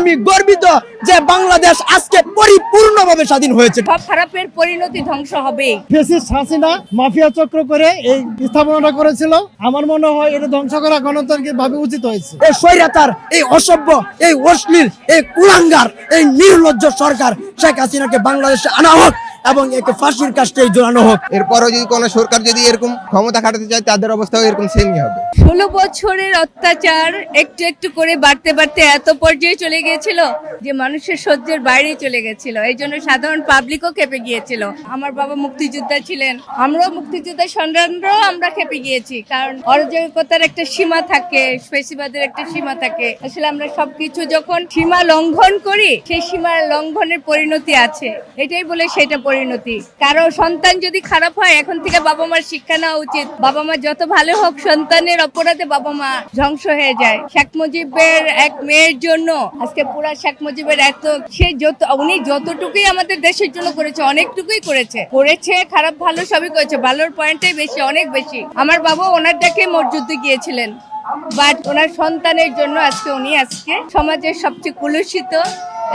আমি গর্বিত যে বাংলাদেশ আজকে পরিপূর্ণভাবে স্বাধীন হয়েছে। সব খারাপের পরিণতি ধ্বংস হবে। ফেসিস হাসিনা মাফিয়া চক্র করে এই স্থাপনাটা করেছিল। আমার মনে হয় এটা ধ্বংস করা গণতন্ত্রের ভাবে উচিত হয়েছে। এই স্বৈরাচার এই অসভ্য এই অশ্লীল এই কুলাঙ্গার এই নির্লজ্জ সরকার শেখ হাসিনাকে বাংলাদেশে আনা হোক। এবং একে ফাঁসির কাজটাই জোরানো হোক। এরপরও যদি কোনো সরকার যদি এরকম ক্ষমতা খাটাতে চায় তাদের অবস্থাও এরকম সেমই হবে। ষোলো বছরের অত্যাচার একটু একটু করে বাড়তে বাড়তে এত পর্যায়ে চলে গিয়েছিল যে মানুষের সহ্যের বাইরে চলে গেছিল। এই জন্য সাধারণ পাবলিকও খেপে গিয়েছিল। আমার বাবা মুক্তিযোদ্ধা ছিলেন। আমরাও মুক্তিযোদ্ধা সংগ্রামরাও আমরা খেপে গিয়েছি। কারণ অরাজকতার একটা সীমা থাকে ফেসিবাদের একটা সীমা থাকে। আসলে আমরা সবকিছু যখন সীমা লঙ্ঘন করি সেই সীমা লঙ্ঘনের পরিণতি আছে। এটাই বলে সেটা পরিণতি। কারও সন্তান যদি খারাপ হয়, এখন থেকে বাবা মার শিক্ষা নেওয়া উচিত। বাবা মা যত ভালো হোক, সন্তানের অপরাধে বাবা মা ধ্বংস হয়ে যায়। শেখ মুজিবের এক মেয়ের জন্য, আজকে পুরা শেখ মুজিবের এত, সে যত, উনি যতটুকুই আমাদের দেশের জন্য করেছে, অনেকটুকুই করেছে। করেছে, খারাপ, ভালো সবই করেছে। ভালোর পয়েন্টটাই বেশি, অনেক বেশি। আমার বাবা ওনার ডাকে যুদ্ধে গিয়েছিলেন। বাট ওনার সন্তানের জন্য আজকে উনি আজকে সমাজের সবচেয়ে কুলুষিত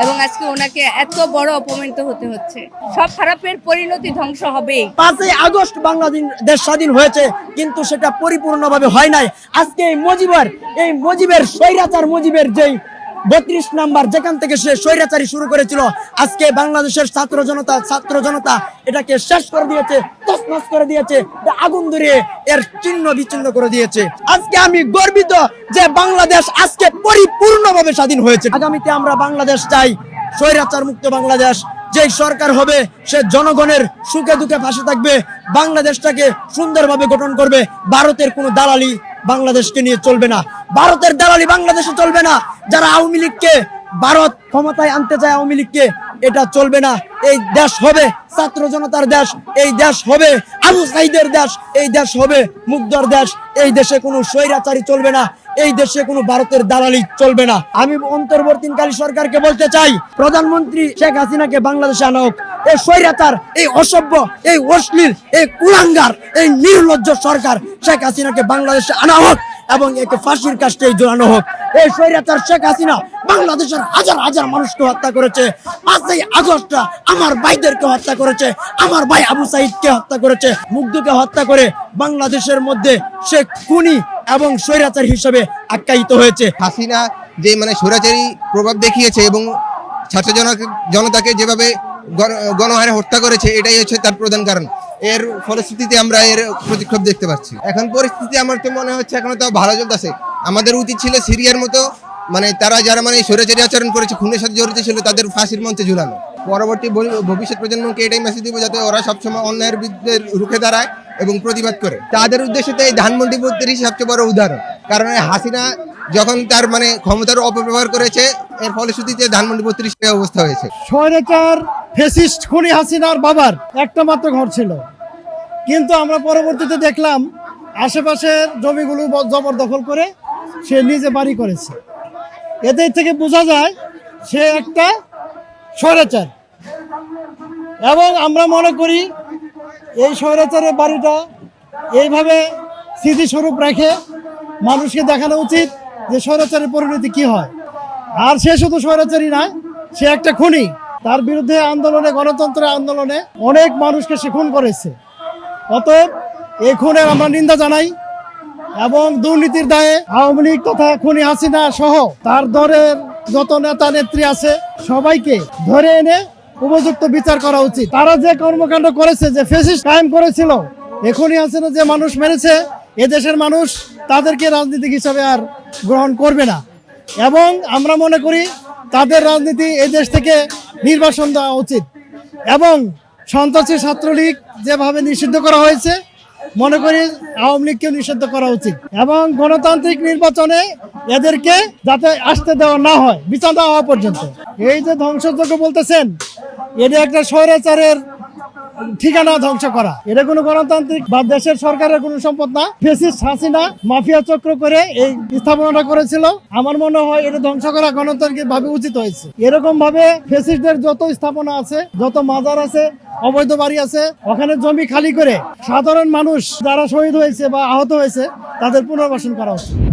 এবং আজকে ওনাকে এত বড় অপমানিত হতে হচ্ছে। সব খারাপের পরিণতি ধ্বংস হবে পাঁচই আগস্ট বাংলাদেশ দেশ স্বাধীন হয়েছে, কিন্তু সেটা পরিপূর্ণভাবে হয় নাই। আজকে এই মজিবের এই মজিবের, স্বৈরাচার মজিবের যেই বত্রিশ নাম্বার, যেখান থেকে সে স্বৈরাচারী শুরু করেছিল। আজকে বাংলাদেশের ছাত্র জনতা ছাত্র জনতা এটাকে শেষ করে দিয়েছে তসনস করে দিয়েছে আগুন ধরিয়ে এর চিহ্ন বিচ্ছিন্ন করে দিয়েছে। আজকে আমি গর্বিত যে বাংলাদেশ আজকে পরিপূর্ণভাবে স্বাধীন হয়েছে। আগামীতে আমরা বাংলাদেশ চাই, স্বৈরাচার মুক্ত বাংলাদেশ। যেই সরকার হবে, সে জনগণের সুখে দুঃখে পাশে থাকবে। বাংলাদেশটাকে সুন্দরভাবে গঠন করবে। ভারতের কোনো দালালি বাংলাদেশকে নিয়ে চলবে না। ভারতের দালালি বাংলাদেশে চলবে না। যারা আওয়ামী লীগকে ভারত ক্ষমতায় আনতে চায় আওয়ামী লীগকে, এটা চলবে না। এই দেশ হবে ছাত্র জনতার দেশ, এই দেশ হবে আবু সাইদের দেশ, এই দেশ হবে মুগ্ধর দেশ। এই দেশে কোনো স্বৈরাচারী চলবে না। এই দেশে কোনো ভারতের দালালি চলবে না। আমি অন্তর্বর্তীকালী সরকারকে বলতে চাই, প্রধানমন্ত্রী শেখ হাসিনাকে বাংলাদেশে আনা হোক। এই স্বৈরাচার, এই অসভ্য, এই অশ্লীল, এই কুলাঙ্গার, এই নির্লজ্জ সরকার শেখ হাসিনাকে বাংলাদেশে আনা হোক এবং একে ফাঁসির কাজটাই জোরানো হোক। এই স্বৈরাচার শেখ হাসিনা বাংলাদেশের হাজার হাজার মানুষকে হত্যা করেছে। পাঁচই আগস্ট আমার ভাইদেরকে হত্যা করেছে, আমার ভাই আবু সাইদকে হত্যা করেছে। মুগ্ধকে হত্যা করে বাংলাদেশের মধ্যে সে খুনি এবং স্বৈরাচার হিসেবে আখ্যায়িত হয়েছে। হাসিনা যে মানে স্বৈরাচারী প্রভাব দেখিয়েছে এবং ছাত্র জন- জনতাকে যেভাবে গণ- গণহারে হত্যা করেছে, এটাই হচ্ছে তার প্রধান কারণ। এর ফলশ্রুতিতে আমরা এর প্রতিক্ষোভ দেখতে পাচ্ছি। এখন পরিস্থিতি আমার তো মনে হচ্ছে এখনও তো ভালো চলতেছে। আমাদের উচিত ছিল সিরিয়ার মতো মানে তারা যারা মানে স্বৈরাচারী আচরণ করেছে, খুনের সাথে জড়িত ছিল, তাদের ফাঁসির মঞ্চে ঝুলানো। পরবর্তী ভবিষ্যৎ প্রজন্মকে এটাই মেসেজ দিব যাতে ওরা সবসময় অন্যায়ের বিরুদ্ধে রুখে দাঁড়ায়। এবং প্রতিবাদ করে। তাদের উদ্দেশ্যে তো এই ধানমন্ডি বত্রিশ সবচেয়ে বড় উদাহরণ। কারণ হাসিনা যখন তার মানে ক্ষমতার অপব্যবহার করেছে, এর ফলশ্রুতিতে ধানমন্ডি বত্রিশ অবস্থা হয়েছে। স্বৈরাচার ফেসিস্ট খুনি হাসিনার বাবার একটা মাত্র ঘর ছিল। কিন্তু আমরা পরবর্তীতে দেখলাম আশেপাশের জমিগুলো জবরদখল করে সে নিজে বাড়ি করেছে। এদের থেকে বোঝা যায়, সে একটা স্বৈরাচার। এবং আমরা মনে করি এই স্বৈরাচারের বাড়িটা এইভাবে স্মৃতিস্বরূপ রেখে মানুষকে দেখানো উচিত যে স্বৈরাচারের পরিণতি কি হয়। আর সে শুধু স্বৈরাচারী নয়, সে একটা খুনি। তার বিরুদ্ধে আন্দোলনে, গণতন্ত্রের আন্দোলনে অনেক মানুষকে সে খুন করেছে। অতএব এই খুনের আমরা নিন্দা জানাই এবং দুর্নীতির দায়ে আওয়ামী লীগ তথা খুনি হাসিনা সহ তার দলের যত নেতা নেত্রী আছে সবাইকে ধরে এনে উপযুক্ত বিচার করা উচিত। তারা যে কর্মকাণ্ড করেছে, যে ফেসিস টাইম করেছিল, এখনই আছে না যে মানুষ মেরেছে এ দেশের মানুষ তাদেরকে রাজনীতিক হিসাবে আর গ্রহণ করবে না। এবং আমরা মনে করি তাদের রাজনীতি এই দেশ থেকে নির্বাসন দেওয়া উচিত। এবং সন্ত্রাসী ছাত্রলীগ যেভাবে নিষিদ্ধ করা হয়েছে মনে করি আওয়ামী লীগকে নিষিদ্ধ করা উচিত। এবং গণতান্ত্রিক নির্বাচনে এদেরকে যাতে আসতে দেওয়া না হয়, বিচার দেওয়া হওয়া পর্যন্ত। এই যে ধ্বংসযজ্ঞ বলতেছেন, এটা একটা স্বৈরাচারের ঠিকানা ধ্বংস করা। এটা কোনো গণতান্ত্রিক বা দেশের সরকারের কোনো সম্পদ না। ফেসিস হাসিনা মাফিয়া চক্র করে এই স্থাপনাটা করেছিল। আমার মনে হয় এটা ধ্বংস করা গণতান্ত্রিক ভাবে উচিত হয়েছে। এরকম ভাবে ফেসিসদের যত স্থাপনা আছে, যত মাজার আছে, অবৈধ বাড়ি আছে, ওখানে জমি খালি করে সাধারণ মানুষ যারা শহীদ হয়েছে বা আহত হয়েছে, তাদের পুনর্বাসন করা উচিত।